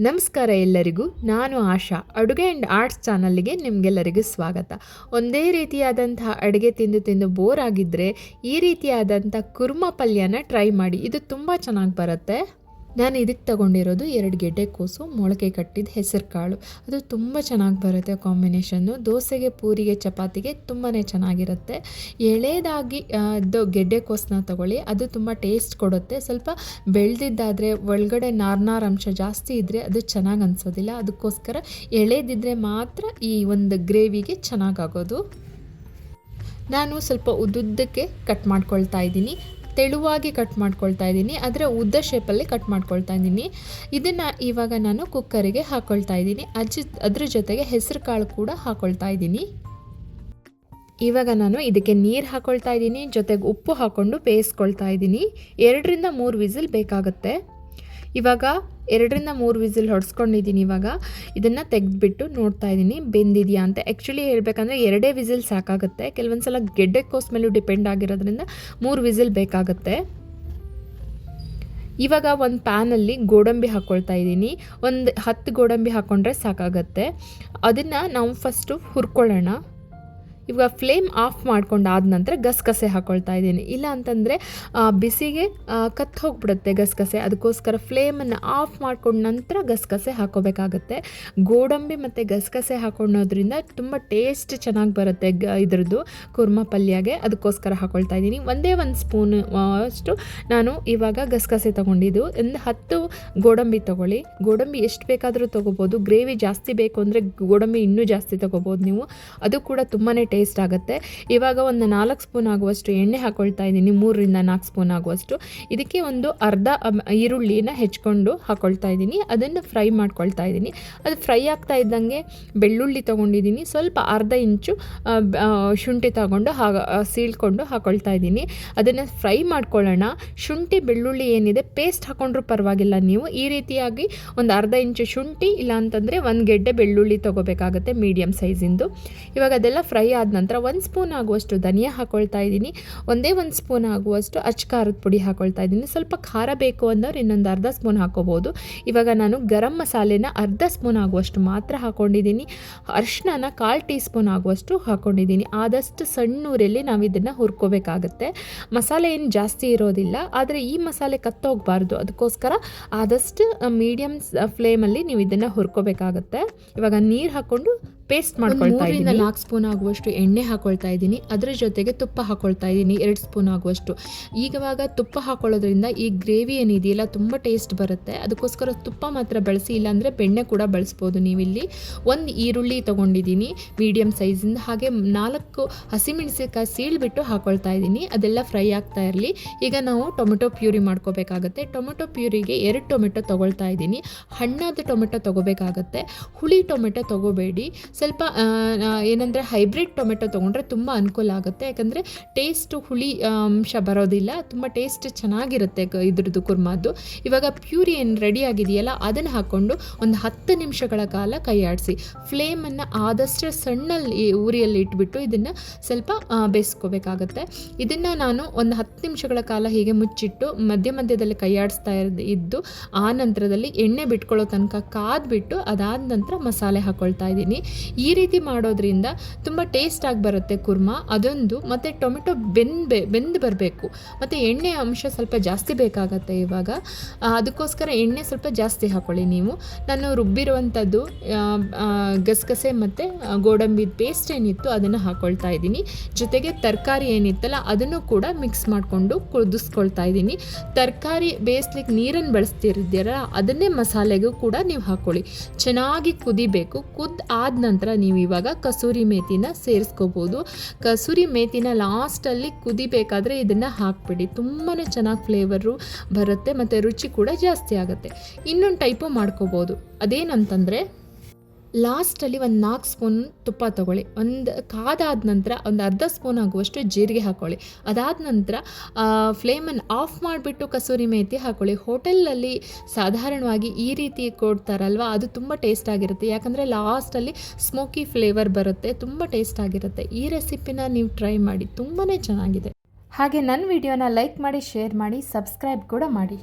ನಮಸ್ಕಾರ ಎಲ್ಲರಿಗೂ, ನಾನು ಆಶಾ. ಅಡುಗೆ ಆ್ಯಂಡ್ ಆರ್ಟ್ಸ್ ಚಾನಲ್ಗೆ ನಿಮಗೆಲ್ಲರಿಗೂ ಸ್ವಾಗತ. ಒಂದೇ ರೀತಿಯಾದಂತಹ ಅಡುಗೆ ತಿಂದು ತಿಂದು ಬೋರ್ ಆಗಿದ್ದರೆ ಈ ರೀತಿಯಾದಂಥ ಕುರ್ಮ ಪಲ್ಯನ ಟ್ರೈ ಮಾಡಿ. ಇದು ತುಂಬ ಚೆನ್ನಾಗಿ ಬರುತ್ತೆ. ನಾನು ಇದಕ್ಕೆ ತಗೊಂಡಿರೋದು ಎರಡು ಗೆಡ್ಡೆಕೋಸು ಮೊಳಕೆ ಕಟ್ಟಿದ ಹೆಸರು ಕಾಳು. ಅದು ತುಂಬ ಚೆನ್ನಾಗಿ ಬರುತ್ತೆ ಕಾಂಬಿನೇಷನ್ನು. ದೋಸೆಗೆ, ಪೂರಿಗೆ, ಚಪಾತಿಗೆ ತುಂಬಾ ಚೆನ್ನಾಗಿರುತ್ತೆ. ಎಳೆದಾಗಿ ಗೆಡ್ಡೆಕೋಸನ್ನ ತಗೊಳ್ಳಿ. ಅದು ತುಂಬ ಟೇಸ್ಟ್ ಕೊಡುತ್ತೆ. ಸ್ವಲ್ಪ ಬೆಳೆದಿದ್ದಾದರೆ, ಒಳಗಡೆ ನಾರ್ನಾರ್ ಅಂಶ ಜಾಸ್ತಿ ಇದ್ದರೆ ಅದು ಚೆನ್ನಾಗಿ ಅನಿಸೋದಿಲ್ಲ. ಅದಕ್ಕೋಸ್ಕರ ಎಳೆದಿದ್ದರೆ ಮಾತ್ರ ಈ ಒಂದು ಗ್ರೇವಿಗೆ ಚೆನ್ನಾಗಾಗೋದು ನಾನು ಸ್ವಲ್ಪ ಉದ್ದುದ್ದಕ್ಕೆ ಕಟ್ ಮಾಡ್ಕೊಳ್ತಾ ಇದ್ದೀನಿ. ತೆಳುವಾಗಿ ಕಟ್ ಮಾಡ್ಕೊಳ್ತಾ ಇದ್ದೀನಿ. ಅದರ ಉದ್ದ ಶೇಪಲ್ಲಿ ಕಟ್ ಮಾಡ್ಕೊಳ್ತಾ ಇದ್ದೀನಿ. ಇದನ್ನು ಇವಾಗ ನಾನು ಕುಕ್ಕರಿಗೆ ಹಾಕ್ಕೊಳ್ತಾ ಇದ್ದೀನಿ. ಅಜ್ಜಿ ಅದ್ರ ಜೊತೆಗೆ ಹೆಸರು ಕಾಳು ಕೂಡ ಹಾಕ್ಕೊಳ್ತಾ ಇದ್ದೀನಿ. ಇವಾಗ ನಾನು ಇದಕ್ಕೆ ನೀರು ಹಾಕ್ಕೊಳ್ತಾ ಇದ್ದೀನಿ. ಜೊತೆಗೆ ಉಪ್ಪು ಹಾಕ್ಕೊಂಡು ಬೇಯಿಸ್ಕೊಳ್ತಾ ಇದ್ದೀನಿ. ಎರಡರಿಂದ ಮೂರು ವಿಸಿಲ್ ಬೇಕಾಗುತ್ತೆ. ಇವಾಗ ಎರಡರಿಂದ ಮೂರು ವಿಸಿಲ್ ಹೊಡ್ಸ್ಕೊಂಡಿದ್ದೀನಿ ಇವಾಗ. ಇದನ್ನು ತೆಗೆದ್ಬಿಟ್ಟು ನೋಡ್ತಾ ಇದ್ದೀನಿ, ಬೆಂದಿದೆಯಾ ಅಂತ. ಆ್ಯಕ್ಚುಲಿ ಹೇಳ್ಬೇಕಂದ್ರೆ ಎರಡೇ ವಿಸಿಲ್ ಸಾಕಾಗುತ್ತೆ. ಕೆಲವೊಂದು ಸಲ ಗೆಡ್ಡೆಕೋಸ್ ಮೇಲೂ ಡಿಪೆಂಡ್ ಆಗಿರೋದ್ರಿಂದ ಮೂರು ವಿಸಿಲ್ ಬೇಕಾಗುತ್ತೆ. ಇವಾಗ ಒಂದು ಪ್ಯಾನಲ್ಲಿ ಗೋಡಂಬಿ ಹಾಕ್ಕೊಳ್ತಾ ಇದ್ದೀನಿ. ಒಂದು ಹತ್ತು ಗೋಡಂಬಿ ಹಾಕ್ಕೊಂಡ್ರೆ ಸಾಕಾಗತ್ತೆ. ಅದನ್ನು ನಾವು ಫಸ್ಟು ಹುರ್ಕೊಳ್ಳೋಣ. ಇವಾಗ ಫ್ಲೇಮ್ ಆಫ್ ಮಾಡ್ಕೊಂಡು ಆದ ನಂತರ ಗಸಗಸೆ ಹಾಕೊಳ್ತಾ ಇದ್ದೀನಿ. ಇಲ್ಲ ಅಂತಂದರೆ ಬಿಸಿಗೆ ಕತ್ತು ಹೋಗ್ಬಿಡುತ್ತೆ ಗಸಗಸೆ. ಅದಕ್ಕೋಸ್ಕರ ಫ್ಲೇಮನ್ನು ಆಫ್ ಮಾಡ್ಕೊಂಡ ನಂತರ ಗಸಗಸೆ ಹಾಕೋಬೇಕಾಗತ್ತೆ. ಗೋಡಂಬಿ ಮತ್ತು ಗಸಗಸೆ ಹಾಕೊಳ್ಳೋದ್ರಿಂದ ತುಂಬ ಟೇಸ್ಟ್ ಚೆನ್ನಾಗಿ ಬರುತ್ತೆ ಗ, ಇದ್ರದ್ದು ಕುರ್ಮ ಪಲ್ಯಗೆ. ಅದಕ್ಕೋಸ್ಕರ ಹಾಕ್ಕೊಳ್ತಾ ಇದ್ದೀನಿ. ಒಂದೇ ಒಂದು ಸ್ಪೂನ್ ಅಷ್ಟು ನಾನು ಇವಾಗ ಗಸಗಸೆ ತೊಗೊಂಡಿದ್ದು. ಒಂದು ಹತ್ತು ಗೋಡಂಬಿ ತೊಗೊಳ್ಳಿ. ಗೋಡಂಬಿ ಎಷ್ಟು ಬೇಕಾದರೂ ತೊಗೋಬೋದು. ಗ್ರೇವಿ ಜಾಸ್ತಿ ಬೇಕು ಅಂದರೆ ಗೋಡಂಬಿ ಇನ್ನೂ ಜಾಸ್ತಿ ತೊಗೋಬೋದು ನೀವು. ಅದು ಕೂಡ ತುಂಬಾ ಟೇಸ್ಟ್ ಟೇಸ್ಟ್ ಆಗುತ್ತೆ. ಇವಾಗ ಒಂದು ನಾಲ್ಕು ಸ್ಪೂನ್ ಆಗುವಷ್ಟು ಎಣ್ಣೆ ಹಾಕೊಳ್ತಾ ಇದ್ದೀನಿ, ಮೂರರಿಂದ ನಾಲ್ಕು ಸ್ಪೂನ್ ಆಗುವಷ್ಟು. ಇದಕ್ಕೆ ಒಂದು ಅರ್ಧ ಈರುಳ್ಳಿನ ಹೆಚ್ಕೊಂಡು ಹಾಕೊಳ್ತಾ ಇದ್ದೀನಿ. ಅದನ್ನು ಫ್ರೈ ಮಾಡ್ಕೊಳ್ತಾ ಇದ್ದೀನಿ. ಅದು ಫ್ರೈ ಆಗ್ತಾ ಇದ್ದಂಗೆ ಬೆಳ್ಳುಳ್ಳಿ ತೊಗೊಂಡಿದ್ದೀನಿ. ಸ್ವಲ್ಪ ಅರ್ಧ ಇಂಚು ಶುಂಠಿ ತಗೊಂಡು ಹಾ, ಸೀಳ್ಕೊಂಡು ಹಾಕೊಳ್ತಾ ಇದ್ದೀನಿ. ಅದನ್ನು ಫ್ರೈ ಮಾಡ್ಕೊಳ್ಳೋಣ. ಶುಂಠಿ, ಬೆಳ್ಳುಳ್ಳಿ ಏನಿದೆ, ಪೇಸ್ಟ್ ಹಾಕೊಂಡ್ರೂ ಪರವಾಗಿಲ್ಲ. ನೀವು ಈ ರೀತಿಯಾಗಿ ಒಂದು ಅರ್ಧ ಇಂಚು ಶುಂಠಿ ಇಲ್ಲ ಅಂತಂದರೆ ಒಂದು ಗೆಡ್ಡೆ ಬೆಳ್ಳುಳ್ಳಿ ತೊಗೋಬೇಕಾಗುತ್ತೆ ಮೀಡಿಯಮ್ ಸೈಜಿಂದು. ಇವಾಗ ಅದೆಲ್ಲ ಫ್ರೈ ಆದ ನಂತರ ಒಂದು ಸ್ಪೂನ್ ಆಗುವಷ್ಟು ಧನಿಯಾ ಹಾಕ್ಕೊಳ್ತಾ ಇದ್ದೀನಿ. ಒಂದೇ ಒಂದು ಸ್ಪೂನ್ ಆಗುವಷ್ಟು ಅಚ್ಚ ಖಾರದ ಪುಡಿ ಹಾಕ್ಕೊಳ್ತಾ ಇದ್ದೀನಿ. ಸ್ವಲ್ಪ ಖಾರ ಬೇಕು ಅನ್ನೋರು ಇನ್ನೊಂದು ಅರ್ಧ ಸ್ಪೂನ್ ಹಾಕೋಬೋದು. ಇವಾಗ ನಾನು ಗರಂ ಮಸಾಲೆನ ಅರ್ಧ ಸ್ಪೂನ್ ಆಗುವಷ್ಟು ಮಾತ್ರ ಹಾಕ್ಕೊಂಡಿದ್ದೀನಿ ಅರ್ಶಿನ ಕಾಲು ಟೀ ಸ್ಪೂನ್ ಆಗುವಷ್ಟು ಹಾಕ್ಕೊಂಡಿದ್ದೀನಿ ಆದಷ್ಟು ಸಣ್ಣೂರಲ್ಲಿ ನಾವು ಇದನ್ನು ಹುರ್ಕೋಬೇಕಾಗತ್ತೆ. ಮಸಾಲೆ ಏನು ಜಾಸ್ತಿ ಇರೋದಿಲ್ಲ, ಆದರೆ ಈ ಮಸಾಲೆ ಕತ್ತೋಗಬಾರ್ದು. ಅದಕ್ಕೋಸ್ಕರ ಆದಷ್ಟು ಮೀಡಿಯಮ್ ಫ್ಲೇಮಲ್ಲಿ ನೀವು ಇದನ್ನು ಹುರ್ಕೋಬೇಕಾಗತ್ತೆ. ಇವಾಗ ನೀರು ಹಾಕ್ಕೊಂಡು ಪೇಸ್ಟ್ ಮಾಡ್ಕೊಳ್ತಾ ಇದ್ದೀನಿ. ನಾಲ್ಕು ಸ್ಪೂನ್ ಆಗುವಷ್ಟು ಎಣ್ಣೆ ಹಾಕೊಳ್ತಾ ಇದ್ದೀನಿ. ಅದರ ಜೊತೆಗೆ ತುಪ್ಪ ಹಾಕೊಳ್ತಾ ಇದ್ದೀನಿ. ಎರಡು ಸ್ಪೂನ್ ಆಗುವಷ್ಟು. ಈಗವಾಗ ತುಪ್ಪ ಹಾಕೊಳ್ಳೋದ್ರಿಂದ ಈ ಗ್ರೇವಿ ಏನಿದೆಯಲ್ಲ ತುಂಬ ಟೇಸ್ಟ್ ಬರುತ್ತೆ. ಅದಕ್ಕೋಸ್ಕರ ತುಪ್ಪ ಮಾತ್ರ ಬಳಸಿ ಇಲ್ಲಾಂದರೆ ಬೆಣ್ಣೆ ಕೂಡ ಬಳಸ್ಬೋದು ನೀವಿಲ್ಲಿ. ಒಂದು ಈರುಳ್ಳಿ ತೊಗೊಂಡಿದ್ದೀನಿ ಮೀಡಿಯಮ್ ಸೈಜಿಂದ. ಹಾಗೆ ನಾಲ್ಕು ಹಸಿಮೆಣಸಿಕಾಯಿ ಸೀಳ್ಬಿಟ್ಟು ಹಾಕೊಳ್ತಾ ಇದ್ದೀನಿ. ಅದೆಲ್ಲ ಫ್ರೈ ಆಗ್ತಾ ಇರಲಿ. ಈಗ ನಾವು ಟೊಮೆಟೊ ಪ್ಯೂರಿ ಮಾಡ್ಕೋಬೇಕಾಗತ್ತೆ. ಟೊಮೆಟೊ ಪ್ಯೂರಿಗೆ ಎರಡು ಟೊಮೆಟೊ ತೊಗೊಳ್ತಾ ಇದ್ದೀನಿ. ಹಣ್ಣಾದ ಟೊಮೆಟೊ ತೊಗೋಬೇಕಾಗತ್ತೆ. ಹುಳಿ ಟೊಮೆಟೊ ತೊಗೋಬೇಡಿ. ಸ್ವಲ್ಪ ಏನಂದರೆ ಹೈಬ್ರಿಡ್ ಟೊಮೆಟೊ ತೊಗೊಂಡ್ರೆ ತುಂಬ ಅನುಕೂಲ ಆಗುತ್ತೆ. ಯಾಕಂದರೆ ಟೇಸ್ಟ್ ಹುಳಿ ಅಂಶ ಬರೋದಿಲ್ಲ. ತುಂಬ ಟೇಸ್ಟ್ ಚೆನ್ನಾಗಿರುತ್ತೆ ಇದ್ರದ್ದು ಕುರ್ಮಾದ್ದು. ಇವಾಗ ಪ್ಯೂರಿ ಏನು ರೆಡಿ ಆಗಿದೆಯಲ್ಲ, ಅದನ್ನು ಹಾಕ್ಕೊಂಡು ಒಂದು ಹತ್ತು ನಿಮಿಷಗಳ ಕಾಲ ಕೈಯಾಡಿಸಿ. ಫ್ಲೇಮನ್ನು ಆದಷ್ಟು ಸಣ್ಣಲ್ಲಿ ಊರಿಯಲ್ಲಿ ಇಟ್ಬಿಟ್ಟು ಇದನ್ನು ಸ್ವಲ್ಪ ಬೇಯಿಸ್ಕೋಬೇಕಾಗತ್ತೆ. ಇದನ್ನು ನಾನು ಒಂದು ಹತ್ತು ನಿಮಿಷಗಳ ಕಾಲ ಹೀಗೆ ಮುಚ್ಚಿಟ್ಟು ಮಧ್ಯ ಮಧ್ಯದಲ್ಲಿ ಕೈಯಾಡಿಸ್ತಾ ಇದ್ದು ಆ ನಂತರದಲ್ಲಿ ಎಣ್ಣೆ ಬಿಟ್ಕೊಳ್ಳೋ ತನಕ ಕಾದ್ಬಿಟ್ಟು ಅದಾದ ನಂತರ ಮಸಾಲೆ ಹಾಕ್ಕೊಳ್ತಾ ಇದ್ದೀನಿ. ಈ ರೀತಿ ಮಾಡೋದ್ರಿಂದ ತುಂಬ ಟೇಸ್ಟಾಗಿ ಬರುತ್ತೆ ಕುರ್ಮಾ. ಅದೊಂದು ಮತ್ತು ಟೊಮೆಟೊ ಬೆಂದು ಬೆಂದು ಬರಬೇಕು. ಮತ್ತು ಎಣ್ಣೆ ಅಂಶ ಸ್ವಲ್ಪ ಜಾಸ್ತಿ ಬೇಕಾಗತ್ತೆ ಇವಾಗ. ಅದಕ್ಕೋಸ್ಕರ ಎಣ್ಣೆ ಸ್ವಲ್ಪ ಜಾಸ್ತಿ ಹಾಕ್ಕೊಳ್ಳಿ ನೀವು. ನಾನು ರುಬ್ಬಿರುವಂಥದ್ದು ಗಸಗಸೆ ಮತ್ತು ಗೋಡಂಬಿ ಪೇಸ್ಟ್ ಏನಿತ್ತು ಅದನ್ನು ಹಾಕ್ಕೊಳ್ತಾ ಇದ್ದೀನಿ. ಜೊತೆಗೆ ತರಕಾರಿ ಏನಿತ್ತಲ್ಲ ಅದನ್ನು ಕೂಡ ಮಿಕ್ಸ್ ಮಾಡಿಕೊಂಡು ಕುದಿಸ್ಕೊಳ್ತಾ ಇದ್ದೀನಿ. ತರಕಾರಿ ಬೇಯಿಸ್ಲಿಕ್ಕೆ ನೀರನ್ನು ಬಳಸ್ತಿರಿದ್ದೀರ ಅದನ್ನೇ ಮಸಾಲೆಗೂ ಕೂಡ ನೀವು ಹಾಕ್ಕೊಳ್ಳಿ ಚೆನ್ನಾಗಿ ಕುದಿಬೇಕು. ಕುದ್ದು ಆದ ನಂತರ ನೀವು ಇವಾಗ ಕಸೂರಿ ಮೇಥಿನ ಸೇರಿಸ್ಕೋಬೋದು. ಕಸೂರಿ ಮೇಥಿನ ಲಾಸ್ಟಲ್ಲಿ ಕುದಿಬೇಕಾದ್ರೆ ಇದನ್ನು ಹಾಕ್ಬಿಡಿ. ತುಂಬಾ ಚೆನ್ನಾಗಿ ಫ್ಲೇವರು ಬರುತ್ತೆ ಮತ್ತು ರುಚಿ ಕೂಡ ಜಾಸ್ತಿ ಆಗುತ್ತೆ. ಇನ್ನೊಂದು ಟೈಪು ಮಾಡ್ಕೋಬೋದು. ಅದೇನಂತಂದರೆ ಲಾಸ್ಟಲ್ಲಿ ಒಂದು ನಾಲ್ಕು ಸ್ಪೂನ್ ತುಪ್ಪ ತೊಗೊಳ್ಳಿ. ಒಂದು ಕಾದಾದ ನಂತರ ಒಂದು ಅರ್ಧ ಸ್ಪೂನ್ ಆಗುವಷ್ಟು ಜೀರಿಗೆ ಹಾಕ್ಕೊಳ್ಳಿ ಅದಾದ ನಂತರ ಫ್ಲೇಮನ್ನು ಆಫ್ ಮಾಡಿಬಿಟ್ಟು ಕಸೂರಿ ಮೇಥಿ ಹಾಕ್ಕೊಳ್ಳಿ ಹೋಟೆಲಲ್ಲಿ ಸಾಧಾರಣವಾಗಿ ಈ ರೀತಿ ಕೊಡ್ತಾರಲ್ವ, ಅದು ತುಂಬ ಟೇಸ್ಟ್ ಆಗಿರುತ್ತೆ. ಯಾಕಂದರೆ ಲಾಸ್ಟಲ್ಲಿ ಸ್ಮೋಕಿ ಫ್ಲೇವರ್ ಬರುತ್ತೆ, ತುಂಬ ಟೇಸ್ಟ್ ಆಗಿರುತ್ತೆ. ಈ ರೆಸಿಪಿನ ನೀವು ಟ್ರೈ ಮಾಡಿ ತುಂಬಾ ಚೆನ್ನಾಗಿದೆ. ಹಾಗೆ ನನ್ನ ವಿಡಿಯೋನ ಲೈಕ್ ಮಾಡಿ, ಶೇರ್ ಮಾಡಿ, ಸಬ್ಸ್ಕ್ರೈಬ್ ಕೂಡ ಮಾಡಿ.